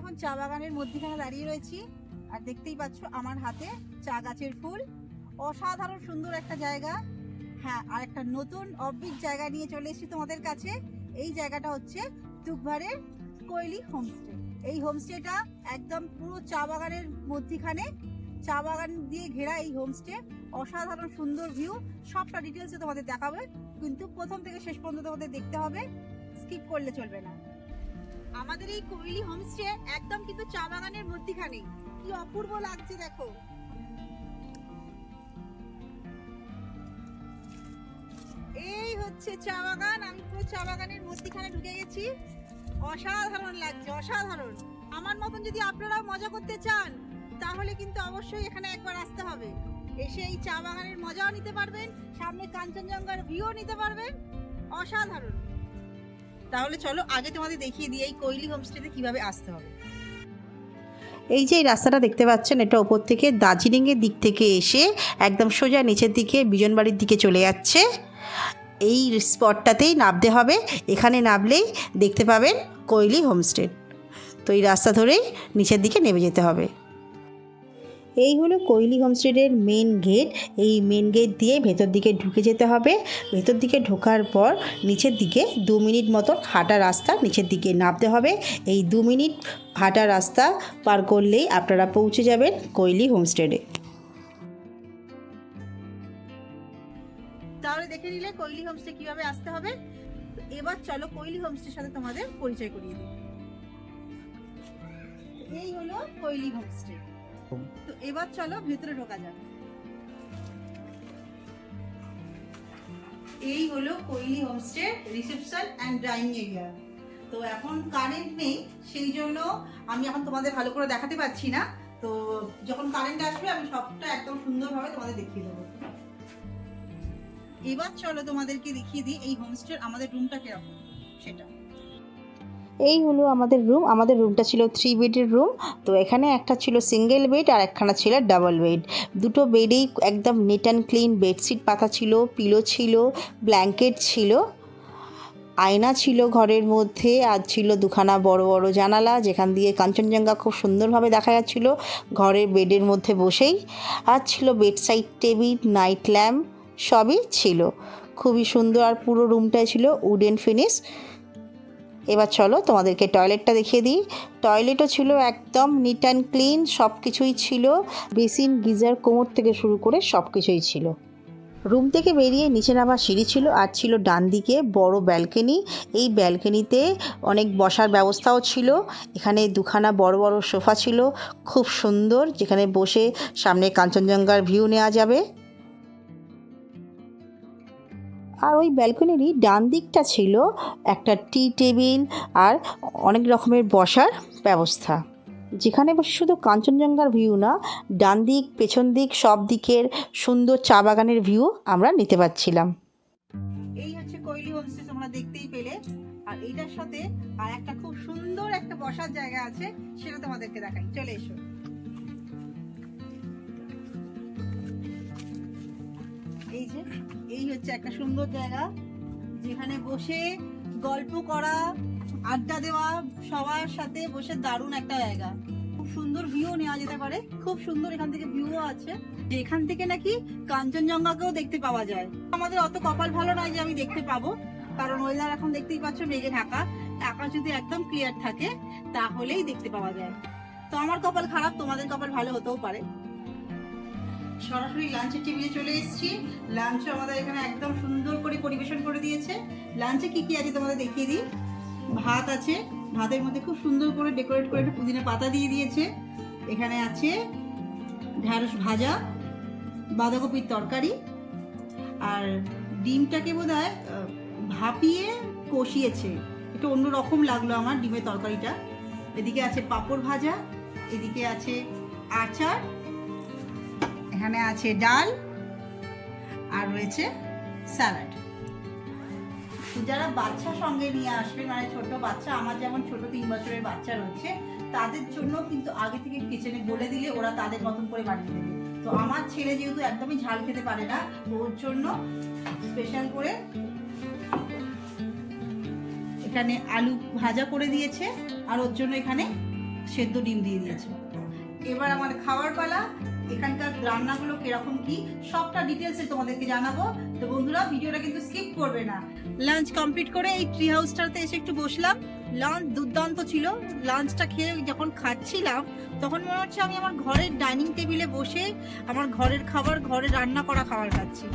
এখন চা বাগানের মধ্যখানে দাঁড়িয়ে রয়েছি। আর দেখতেই পাচ্ছ আমার হাতে চা গাছের ফুল। অসাধারণ সুন্দর একটা জায়গা। হ্যাঁ আর একটা নতুন অববিট জায়গা নিয়ে চলে এসেছি তোমাদের কাছে। এই জায়গাটা হচ্ছে তুকভারের কৈলি হোমস্টে এই হোমস্টেটা একদম পুরো চা বাগানের মধ্যিখানে। চা বাগান দিয়ে ঘেরা এই হোমস্টে অসাধারণ সুন্দর ভিউ সবটা ডিটেলসে তোমাদের দেখাবে। কিন্তু প্রথম থেকে শেষ পর্যন্ত তোমাদের দেখতে হবে। স্কিপ করলে চলবে না। আমাদের এই কৈলি হোমস্টে একদম কিন্তু চা বাগানের মধ্যিখানে। কি অপূর্ব লাগছে দেখো। এই হচ্ছে চা বাগান, আমি পুরো চা বাগানের মধ্যিখানে ঢুকে গেছি। অসাধারণ লাগছে, অসাধারণ। আমার মতন যদি আপনারাও মজা করতে চান, তাহলে কিন্তু অবশ্যই এখানে একবার আসতে হবে। এসে এই চা বাগানের মজাও নিতে পারবেন, সামনে কাঞ্চনজঙ্ঘার ভিউও নিতে পারবেন। অসাধারণ। তাহলে চলো আগে তোমাদের দেখিয়ে দিই এই কৈলি হোমস্টেতে কীভাবে আসতে হবে। এই যে এই রাস্তাটা দেখতে পাচ্ছেন, এটা ওপর থেকে দার্জিলিংয়ের দিক থেকে এসে একদম সোজা নিচের দিকে বিজনবাড়ির দিকে চলে যাচ্ছে। এই স্পটটাতেই নামতে হবে, এখানে নামলেই দেখতে পাবেন কৈলি হোমস্টে তো এই রাস্তা ধরেই নিচের দিকে নেমে যেতে হবে। এই হলো কৈলি হোমস্টেডের মেন গেট এই মেন গেট দিয়ে ভেতর দিকে ঢুকে যেতে হবে। ভেতর দিকে ঢোকার পর নিচের দিকে দু মিনিট মতন হাঁটা রাস্তা নিচের দিকে নামতে হবে। এই দু মিনিট হাঁটা রাস্তা পার করলেই আপনারা পৌঁছে যাবেন কৈলি হোমস্টেডে। তাহলে দেখে নিলে কৈলি হোমস্টে কীভাবে আসতে হবে। এবার চলো কৈলি হোমস্টের সাথে তোমাদের পরিচয় করিয়ে দিই। এই হলো কৈলি হোমস্টে। তো এবার চলো ভেতরে ঢোকা যাক। এই হলো Kaili homestay reception and dining area তো এখন কারেন্ট নেই, সেই জন্য আমি এখন তোমাদের ভালো করে দেখাতে পারছি না। তো যখন কারেন্ট আসবে, আমি সবটা একদম সুন্দরভাবে তোমাদের দেখিয়ে দেবো। এবার চলো তোমাদেরকে দেখিয়ে দিই এই হোমস্টের আমাদের রুমটা কীরকম, সেটা। এই হলো আমাদের রুম আমাদের রুমটা ছিল থ্রি বেডের রুম তো এখানে একটা ছিল সিঙ্গেল বেড আর একখানা ছিল ডাবল বেড দুটো বেডেই একদম নিট অ্যান্ড ক্লিন বেডশিট পাতা ছিল পিলো ছিল ব্ল্যাঙ্কেট ছিল, আয়না ছিল ঘরের মধ্যে, আর ছিল দুখানা বড় বড় জানালা যেখান দিয়ে কাঞ্চনজঙ্ঘা খুব সুন্দরভাবে দেখা যাচ্ছিল, ঘরের বেডের মধ্যে বসেই, আর ছিল bed side table night lamp সবই ছিল। খুবই সুন্দর আর পুরো রুমটাই ছিল উডেন ফিনিশ এবার চলো তোমাদেরকে টয়লেটটা দেখিয়ে দিই। টয়লেটও ছিল একদম নিট অ্যান্ড ক্লিন সব কিছুই ছিল। বেসিন, গিজার, কোমর থেকে শুরু করে সব কিছুই ছিল। রুম থেকে বেরিয়ে নিচে নামার সিঁড়ি ছিল, আর ছিল ডান দিকে বড় ব্যালকনি এই ব্যালকনিতে অনেক বসার ব্যবস্থাও ছিল। এখানে দুখানা বড় বড় সোফা ছিল, খুব সুন্দর, যেখানে বসে সামনে কাঞ্চনজঙ্ঘার ভিউ নেওয়া যাবে। আর ওই ব্যালকনিরই ডান দিকটা ছিল একটা টি টেবিল আর অনেক রকমের বসার ব্যবস্থা। যেখানে বসে শুধু কাঞ্চনজঙ্ঘার ভিউ না, ডান দিক, পেছন দিক, সব দিকের সুন্দর চা বাগানের ভিউ আমরা নিতে পারছিলাম। এই হচ্ছে কৈলি হোমস্টে তোমরা দেখতেই পেলে। আর এইটার সাথে আর একটা খুব সুন্দর একটা বসার জায়গা আছে, সেটা তোমাদেরকে দেখাই। চলে এসো। এই যে, এই হচ্ছে একটা সুন্দর জায়গা, যেখানে বসে গল্প করা, আড্ডা দেওয়া, সবার সাথে বসে দারুণ একটা জায়গা। খুব সুন্দর ভিউ নেওয়া যেতে পারে, খুব সুন্দর এখান থেকে ভিউও আছে। এখান থেকে নাকি কাঞ্চনজঙ্ঘাকেও দেখতে পাওয়া যায়। আমাদের অত কপাল ভালো নয় যে আমি দেখতে পাবো, কারণ ওয়েদার এখন দেখতেই পাচ্ছ মেঘে ঢাকা, আকাশ যদি একদম ক্লিয়ার থাকে, তাহলেই দেখতে পাওয়া যায়। তো আমার কপাল খারাপ, তোমাদের কপাল ভালো হতেও পারে। সরাসরি লাঞ্চের টেবিলে চলে এসেছি। লাঞ্চ আমাদের এখানে একদম সুন্দর করে পরিবেশন করে দিয়েছে। লাঞ্চে কি কি আছে তোমাদের দেখিয়ে দিই? ভাত আছে। ভাতের মধ্যে খুব সুন্দর করে ডেকোরেট করে একটা পুদিনা পাতা দিয়ে দিয়েছে। এখানে আছে ঢ্যাঁড়স ভাজা, বাঁধাকপির তরকারি, আর ডিমটাকে বোধ হয় ভাপিয়ে কষিয়েছে। একটু অন্য রকম লাগল আমার ডিমের তরকারিটা। এদিকে আছে পাঁপড় ভাজা, এদিকে আছে আচার এখানে আছে ডাল আর রয়েছে স্যালাড। যারা বাচ্চা সঙ্গে নিয়ে আসবেন মানে ছোট বাচ্চা, আমার যেমন ছোট তিন বছরের বাচ্চা রয়েছে, তাদের জন্য কিন্তু আগে থেকে কিচেনে বলে দিলে ওরা তাদের মতন করে বানিয়ে দেবে। তো আমার ছেলে যেহেতু একদমই ঝাল খেতে পারে না ওর জন্য স্পেশাল করে এখানে আলু ভাজা করে দিয়েছে, আর ওর জন্য এখানে সেদ্ধ ডিম দিয়ে দিয়েছে। এবার আমার খাবার পালা এখানকার রান্নাগুলো কীরকম কি, সবটা ডিটেলসে তোমাদেরকে জানাব। তো বন্ধুরা, ভিডিওটা কিন্তু স্কিপ করবে না। লাঞ্চ কমপ্লিট করে এই ট্রি হাউসটাতে এসে একটু বসলাম। লাঞ্চ দুর্দান্ত ছিল। লাঞ্চটা খেয়ে যখন খাচ্ছিলাম, তখন মনে হচ্ছে আমি আমার ঘরের ডাইনিং টেবিলে বসে আমার ঘরের খাবার ঘরে রান্না করা খাবার খাচ্ছি।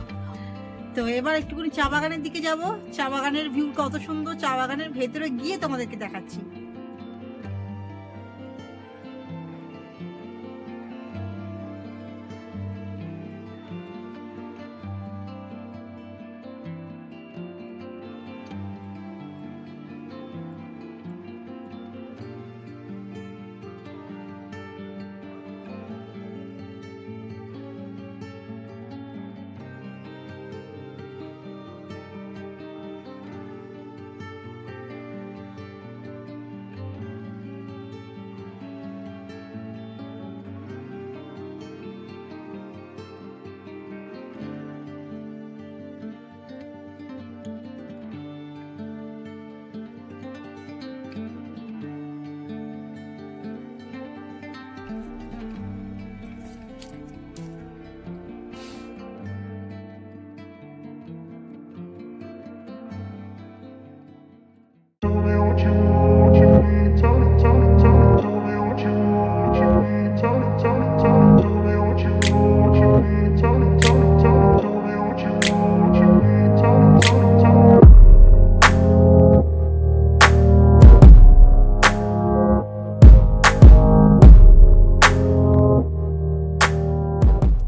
তো এবার একটুখানি চা বাগানের দিকে যাব। চা বাগানের ভিউ কত সুন্দর। চা বাগানের ভেতরে গিয়ে তোমাদেরকে দেখাচ্ছি।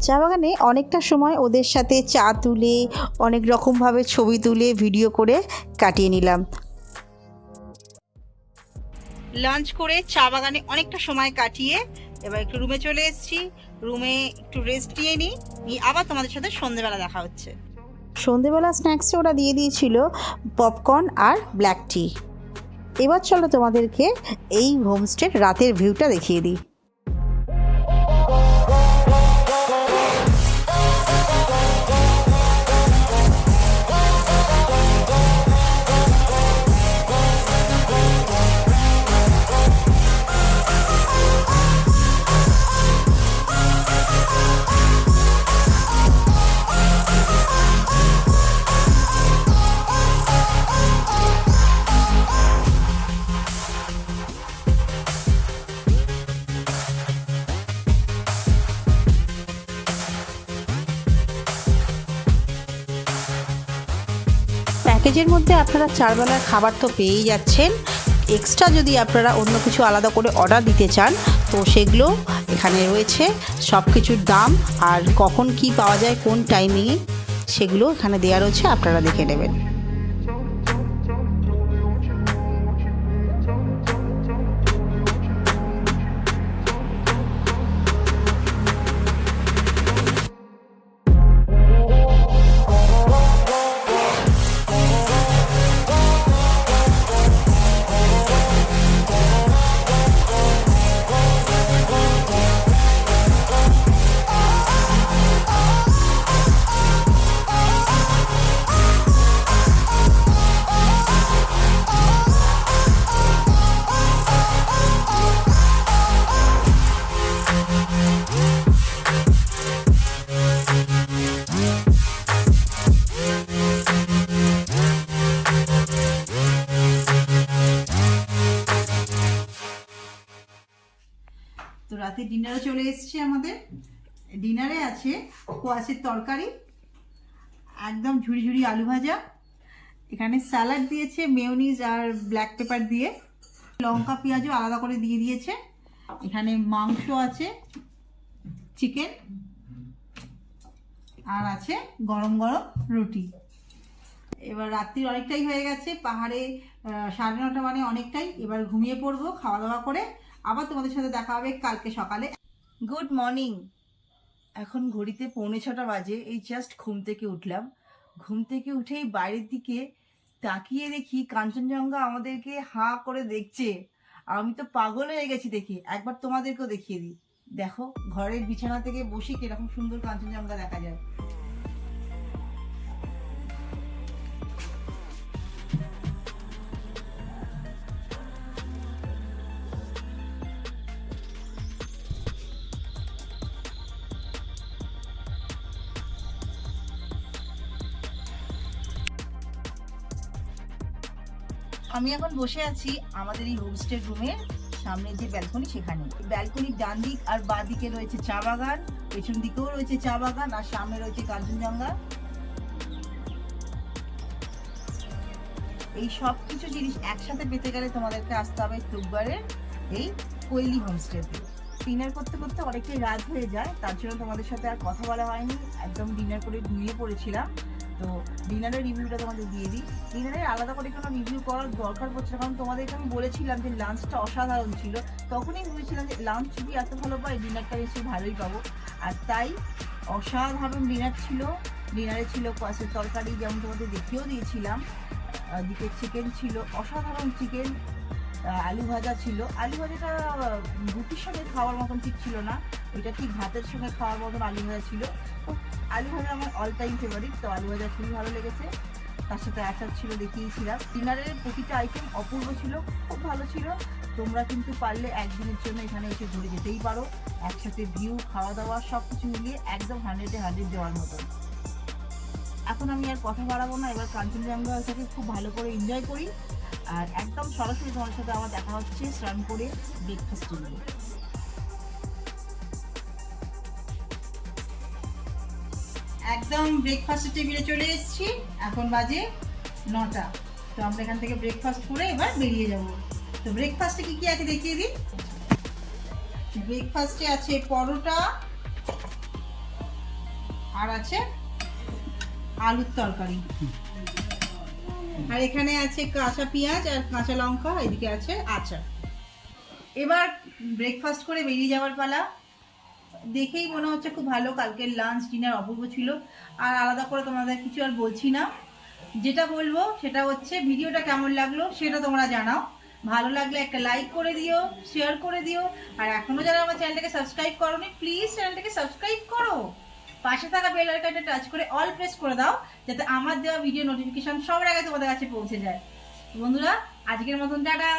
চা বাগানে অনেকটা সময় ওদের সাথে চা তুলে অনেক রকমভাবে ছবি তুলে ভিডিও করে কাটিয়ে নিলাম। লাঞ্চ করে চা বাগানে অনেকটা সময় কাটিয়ে এবার একটু রুমে চলে এসেছি। রুমে একটু রেস্ট নিয়ে নিই নিয়ে আবার তোমাদের সাথে সন্ধেবেলা দেখা হচ্ছে। সন্ধেবেলা স্ন্যাক্সে ওরা দিয়ে দিয়েছিল পপকর্ন আর ব্ল্যাক টি এবার চলো তোমাদেরকে এই হোমস্টের রাতের ভিউটা দেখিয়ে দিই। প্যাকেজের মধ্যে আপনারা চারবেলার খাবার তো পেয়েই যাচ্ছেন। এক্সট্রা যদি আপনারা অন্য কিছু আলাদা করে অর্ডার দিতে চান, তো সেগুলো এখানে রয়েছে। সব কিছুর দাম আর কখন কি পাওয়া যায়, কোন টাইমিংয়ে সেগুলো এখানে দেওয়া রয়েছে, আপনারা দেখে নেবেন। ডিনারে চলে এসেছে আমাদের। ডিনারে আছে কোয়াশের তরকারি, একদম ঝুড়ি ঝুড়ি আলু ভাজা। এখানে স্যালাড দিয়েছে মেয়োনিজ আর ব্ল্যাক পেপার দিয়ে। লঙ্কা, পেঁয়াজও আলাদা করে দিয়ে দিয়েছে। এখানে মাংস আছে, চিকেন, আর আছে গরম গরম রুটি। এবার রাত্রি অনেকটাই হয়ে গেছে, পাহাড়ে সাড়ে নটা মানে অনেকটাই। এবার ঘুমিয়ে পড়ব খাওয়া দাওয়া করে। আবার তোমাদের সাথে দেখা হবে কালকে সকালে। গুড মর্নিং এখন ঘড়িতে পৌনে ছটা বাজে, এই জাস্ট ঘুম থেকে উঠলাম। ঘুম থেকে উঠেই বাইরের দিকে তাকিয়ে দেখি কাঞ্চনজঙ্ঘা আমাদেরকে হাঁ করে দেখছে। আমি তো পাগল হয়ে গেছি দেখি, একবার তোমাদেরকেও দেখিয়ে দিই। দেখো, ঘরের বিছানা থেকে বসে কীরকম সুন্দর কাঞ্চনজঙ্ঘা দেখা যায়। আমি এখন বসে আছি আমাদের এই হোমস্টে রুমের সামনে যে ব্যালকনি সেখানে। ব্যালকনির ডান দিক আর বাঁ দিকে রয়েছে চা বাগান, পেছন দিকেও রয়েছে চা বাগান, আর সামনে রয়েছে কাঞ্চনজঙ্ঘা। এই সব কিছু জিনিস একসাথে পেতে গেলে তোমাদেরকে আসতে হবে তুকবারের এই কৈলি হোমস্টেতে ডিনার করতে করতে অনেকটাই রাত হয়ে যায়, তার জন্য তোমাদের সাথে আর কথা বলা হয়নি। একদম ডিনার করে ঘুমিয়ে পড়েছিলাম। তো ডিনারের রিভিউটা তোমাদের দিয়ে দিই। ডিনারের আলাদা করে কোনো রিভিউ করার দরকার পড়ছে কারণ তোমাদেরকে আমি বলেছিলাম যে লাঞ্চটা অসাধারণ ছিল। তখনই বুঝেছিলাম যে লাঞ্চ যদি এত ভালো পাই ডিনারটা নিশ্চয়ই ভালোই পাবো। আর তাই অসাধারণ ডিনার ছিল। ডিনারে ছিল কোয়াশের তরকারি, যেমন তোমাদের দেখিয়েও দিয়েছিলাম। দিকে চিকেন ছিল, অসাধারণ চিকেন আলু ভাজা ছিল। আলু ভাজাটা রুটির সঙ্গে খাওয়ার মতন ঠিক ছিল না। এটা ঠিক ভাতের সঙ্গে খাওয়ার মতন আলু ভাজা ছিল? আলু ভাজা আমার অল টাইম ফেভারিট তো আলু ভাজা খুবই ভালো লেগেছে। তার সাথে আচার ছিল দেখিয়েছিলাম। ডিনারের প্রতিটা আইটেম অপূর্ব ছিল, খুব ভালো ছিল। তোমরা কিন্তু পারলে একদিনের জন্য এখানে এসে ঘুরে যেতেই পারো। একসাথে ভিউ খাওয়া দাওয়া সব কিছু মিলিয়ে একদম হান্ড্রেডে হান্ড্রেড দেওয়ার মতন। এখন আমি আর কথা বাড়াবো না, এবার কাঞ্চনজঙ্ঘাটাকে খুব ভালো করে এনজয় করি। আর একদম সরাসরি তোমার সাথে আমার দেখা হচ্ছে স্নান করে ব্রেকফাস্ট করব একদম ব্রেকফাস্টের টেবিলে চলে এসেছি। এখন বাজে নটা। তো আমরা এখান থেকে ব্রেকফাস্ট করে এবার বেরিয়ে যাব। তো ব্রেকফাস্টে কি কি আছে দেখিয়ে দিই? ব্রেকফাস্টে আছে পরোটা আর আছে আলুর তরকারি। আর এখানে আছে কাঁচা পেঁয়াজ আর কাঁচা লঙ্কা, এদিকে আছে আচার। এবার ব্রেকফাস্ট করে বেরিয়ে যাওয়ার পালা। দেখেই মনে হচ্ছে খুব ভালো কালকের লাঞ্চ ডিনার অপূর্ব ছিল। আর আলাদা করে তোমাদের কিছু আর বলছি না। যেটা বলব সেটা হচ্ছে ভিডিওটা কেমন লাগল সেটা তোমরা জানাও। ভালো লাগলে একটা লাইক করে দিও শেয়ার করে দিও। আর এখনও যারা আমার চ্যানেলটাকে সাবস্ক্রাইব করোনি প্লিজ চ্যানেলটাকে সাবস্ক্রাইব করো। পাশে থাকা বেল আইকনটা টাচ করে অল প্রেস করে দাও, যাতে আমার দেওয়া ভিডিও নোটিফিকেশন সবার আগে তোমাদের কাছে পৌঁছে যায়। বন্ধুরা, আজকের মতন টাটা।